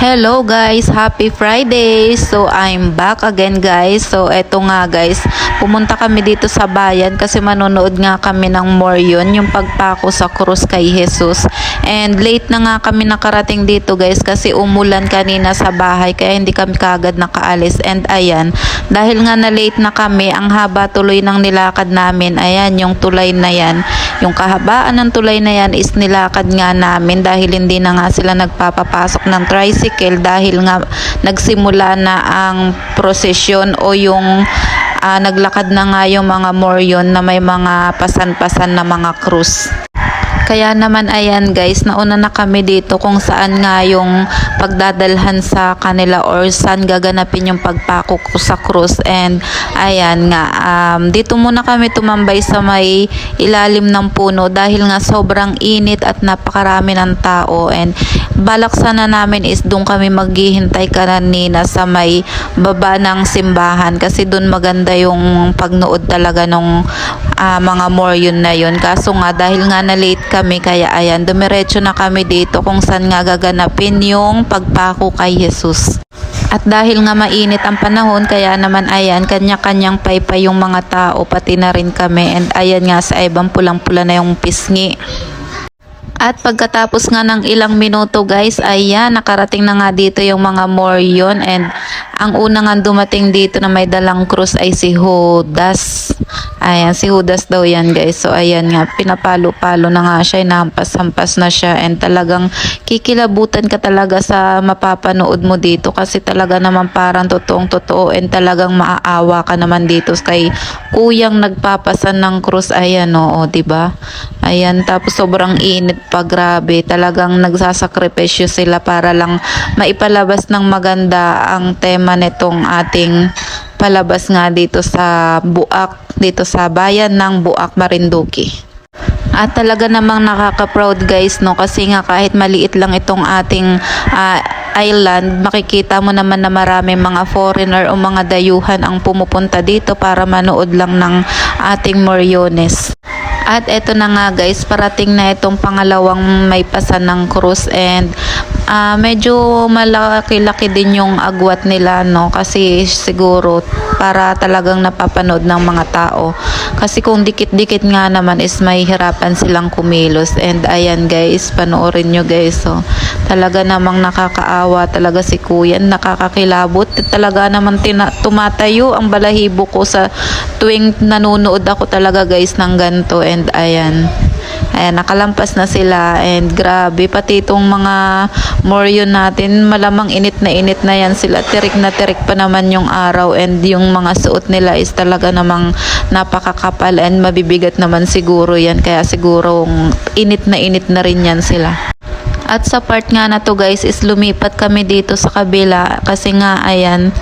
Hello guys, happy Friday! So I'm back again guys. So eto nga guys, pumunta kami dito sa bayan kasi manonood nga kami ng Morion, yung pagpako sa krus kay Jesus. And late na nga kami nakarating dito guys kasi umulan kanina sa bahay kaya hindi kami kagad nakaalis. And ayan, dahil nga na late na kami, ang haba tuloy ng nilakad namin. Ayan, yung tulay na yan. Yung kahabaan ng tulay na yan is nilakad nga namin dahil hindi na nga sila nagpapapasok ng tricycle dahil nga nagsimula na ang prosesyon o yung ah, naglakad na nga yung mga moryon na may mga pasan-pasan na mga krus. Kaya naman ayan guys, nauna na kami dito kung saan nga yung pagdadalhan sa kanila or saan gaganapin yung pagpako ko sa krus and ayan nga, um, dito muna kami tumambay sa may ilalim ng puno dahil nga sobrang init at napakarami ng tao and balak sana namin is doon kami maghihintay kanina sa may baba ng simbahan kasi doon maganda yung pagnood talaga nung ah, mga moryon na yun. Kaso nga dahil nga na late kami kaya ayan dumiretso na kami dito kung saan nga gaganapin yung pagpako kay Jesus. At dahil nga mainit ang panahon, kaya naman ayan, kanya-kanyang paypay yung mga tao, pati na rin kami. And ayan nga sa ibang pulang-pula na yung pisngi. At pagkatapos nga ng ilang minuto guys, ayan, nakarating na nga dito yung mga moryon and ang una nga dumating dito na may dalang krus ay si Judas. Ayan, si Judas daw yan guys. So ayan nga, pinapalo-palo na nga siya, nahampas-hampas na siya and talagang kikilabutan ka talaga sa mapapanood mo dito kasi talaga naman parang totoong totoo and talagang maaawa ka naman dito kay kuyang nagpapasan ng krus. Ayan oo, 'di ba? Ayan, tapos sobrang init pa, grabe. Talagang nagsasakripisyo sila para lang maipalabas ng maganda ang tema nitong ating palabas nga dito sa Buak, dito sa bayan ng Buak, Marinduque. At talaga namang nakaka-proud guys no kasi nga kahit maliit lang itong ating ah, island, makikita mo naman na marami mga foreigner o mga dayuhan ang pumupunta dito para manood lang ng ating Moriones. At eto na nga guys, parating na itong pangalawang may pasan ng cruise and ah, medyo malaki-laki din yung agwat nila no kasi siguro para talagang napapanood ng mga tao. Kasi kung dikit-dikit nga naman is may hirapan silang kumilos and ayan guys, panoorin nyo guys. So, talaga namang nakakaawa talaga si kuya, nakakakilabot. Talaga naman tina- tumatayo ang balahibo ko sa tuwing nanonood ako talaga guys ng ganto and ayan. Ayan, nakalampas na sila and grabe, pati itong mga moryon natin, malamang init na init na yan sila. Tirik na tirik pa naman yung araw and yung mga suot nila is talaga namang napakakapal and mabibigat naman siguro yan. Kaya siguro init na init na rin yan sila. At sa part nga na to guys is lumipat kami dito sa kabila kasi nga ayan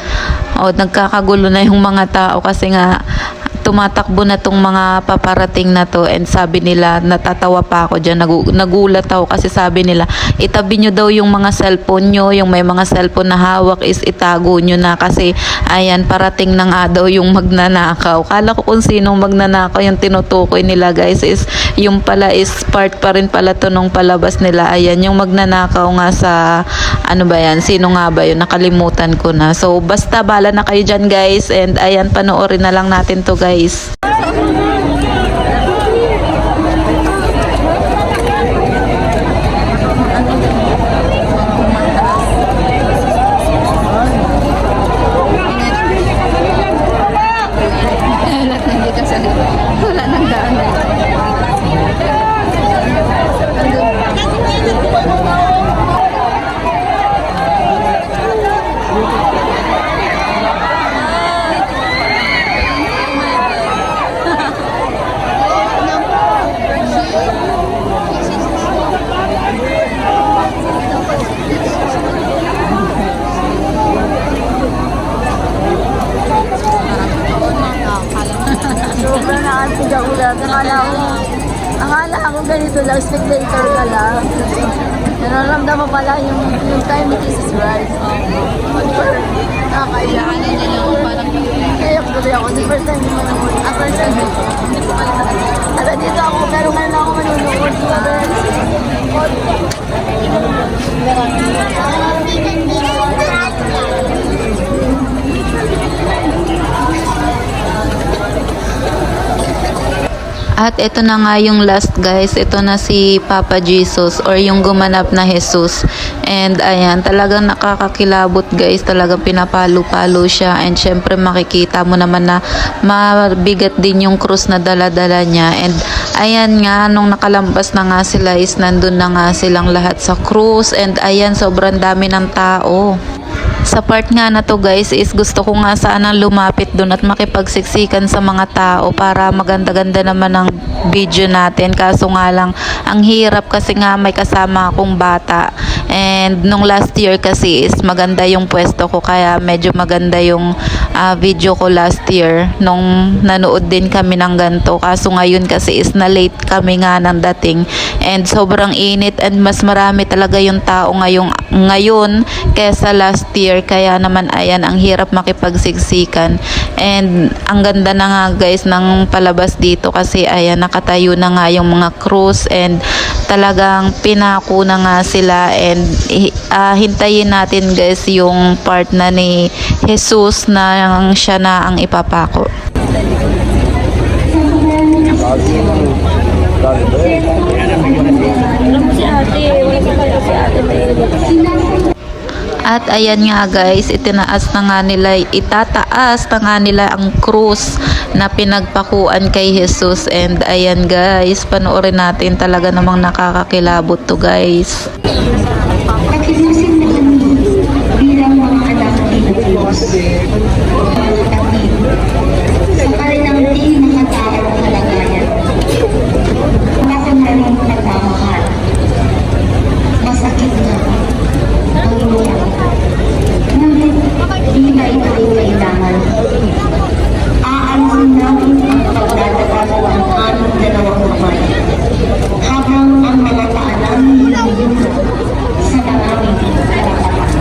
o nagkakagulo na yung mga tao kasi nga tumatakbo na tong mga paparating na to and sabi nila natatawa pa ako dyan. Nagu- nagulat ako kasi sabi nila itabi nyo daw yung mga cellphone nyo yung may mga cellphone na hawak is itago nyo na kasi ayan parating na nga daw yung magnanakaw. Kala ko kung sinong magnanakaw yung tinutukoy nila guys is yung pala is part pa rin pala to nung palabas nila. Ayan yung magnanakaw nga sa ano ba yan sino nga ba yun? Nakalimutan ko na. So basta bala na kayo dyan guys and ayan panoorin na lang natin to guys Lahat hindi ka sa Wala nang daan eh. Sobrang nakaktig ako lahat. Akala ko, akala ko ganito lang, spectator ka lang. Nararamdaman pala yung, yung time ni Jesus Christ. Nakakaiyak. Kaya ko tuloy ako. The first time ko manonood. Ah, first time ko. Ala dito ako, pero ngayon ako manonood. Sobrang At ito na nga yung last guys, ito na si Papa Jesus or yung gumanap na Jesus. And ayan, talagang nakakakilabot guys, talagang pinapalo-palo siya. And syempre makikita mo naman na mabigat din yung krus na dala-dala niya. And ayan nga, nung nakalampas na nga sila is nandun na nga silang lahat sa krus. And ayan, sobrang dami ng tao. Sa part nga na to guys is gusto ko nga sana lumapit doon at makipagsiksikan sa mga tao para maganda-ganda naman ang video natin. Kaso nga lang, ang hirap kasi nga may kasama akong bata. And nung last year kasi is maganda yung pwesto ko kaya medyo maganda yung ah, video ko last year nung nanood din kami ng ganto. Kaso ngayon kasi is na late kami nga ng dating. And sobrang init and mas marami talaga yung tao ngayong ngayon kesa last year. Kaya naman ayan ang hirap makipagsiksikan. And ang ganda na nga guys ng palabas dito kasi ayan nakatayo na nga yung mga cruise and talagang pinako na nga sila and ah, hintayin natin guys yung part na ni Jesus na siya na ang ipapako. At ayan nga guys, itinaas na nga nila, itataas na nga nila ang krus na pinagpakuan kay Jesus. And ayan guys, panoorin natin talaga namang nakakakilabot to guys. Nakiusap na kami bilang mga anak ni Diyos. Sa kanilang di makataong kalagayan. Ako na rin nagmamahal. Masakit na ang inyong. Ngunit di na ito ay kailangan. Aalisin namin ang pagdadagalo ng aming dalawang kamay. Habang ang mga paa namin lumilipad sa maraming karapatan.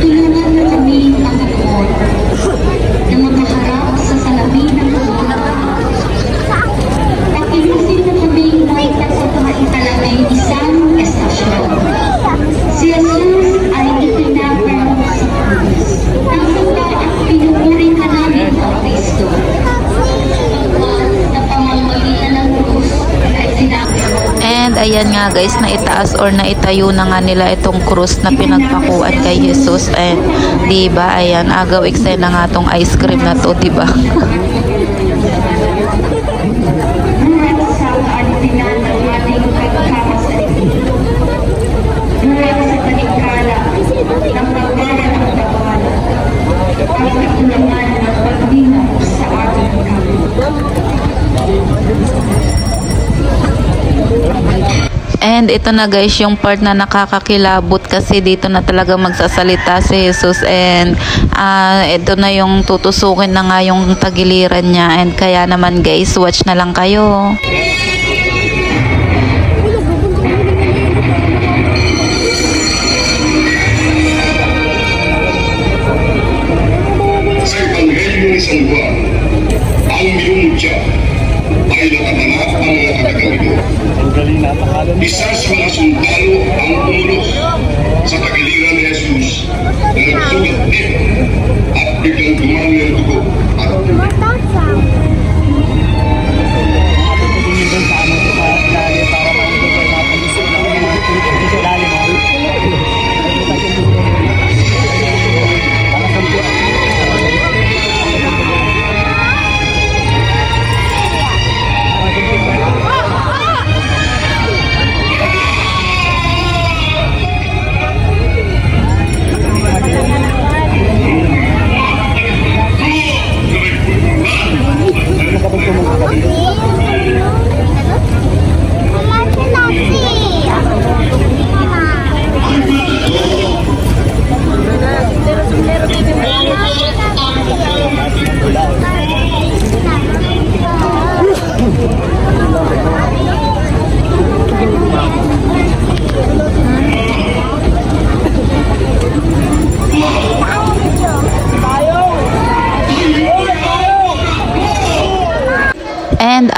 Tulungan na kami ang Panginoon na makaharap sa salamin ng pagkakataon. Pakilusin na kami may pagkakaitalagay isang estasyon. Si Jesus ay itinapang sa krus. Nang sila at pinupuri ka namin ang Kristo. Pagkat sa pamamagitan ng krus ay sinabi And guys, na itaas or na itayo na nga nila itong krus na pinagpakuan kay Jesus. And di ba ayan, agaw eksena nga tong ice cream na to, di ba? And ito na guys, yung part na nakakakilabot kasi dito na talaga magsasalita si Jesus and ah, ito na yung tutusukin na nga yung tagiliran niya and kaya naman guys, watch na lang kayo. sa ni San Juan, ang minumutya ay nakatanap ang mga taga-ito. Isa sa mga sundalo ang umulos sa tagiliran ni Jesus na nagsugat din at biglang dumami ang dugo at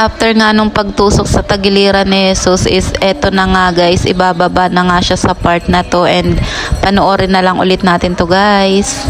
after nga nung pagtusok sa tagiliran ni Jesus is eto na nga guys, ibababa na nga siya sa part na to and panoorin na lang ulit natin to guys.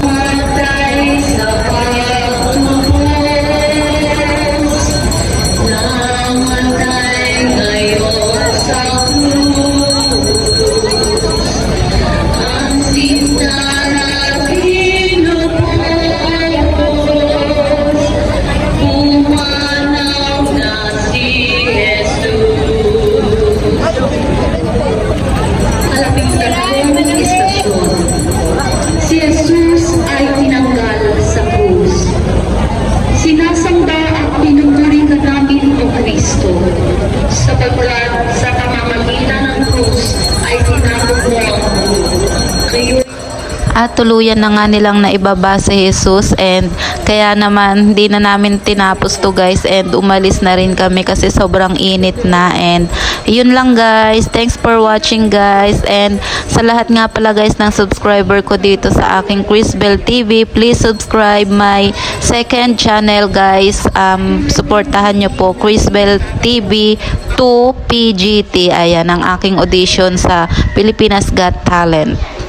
At tuluyan na nga nilang naibaba si Jesus and kaya naman hindi na namin tinapos to guys and umalis na rin kami kasi sobrang init na and yun lang guys. Thanks for watching guys and sa lahat nga pala guys ng subscriber ko dito sa aking Chris Bell TV, please subscribe my second channel guys. Um, supportahan nyo po Chris Bell TV 2 PGT. Ayan ang aking audition sa Pilipinas Got Talent.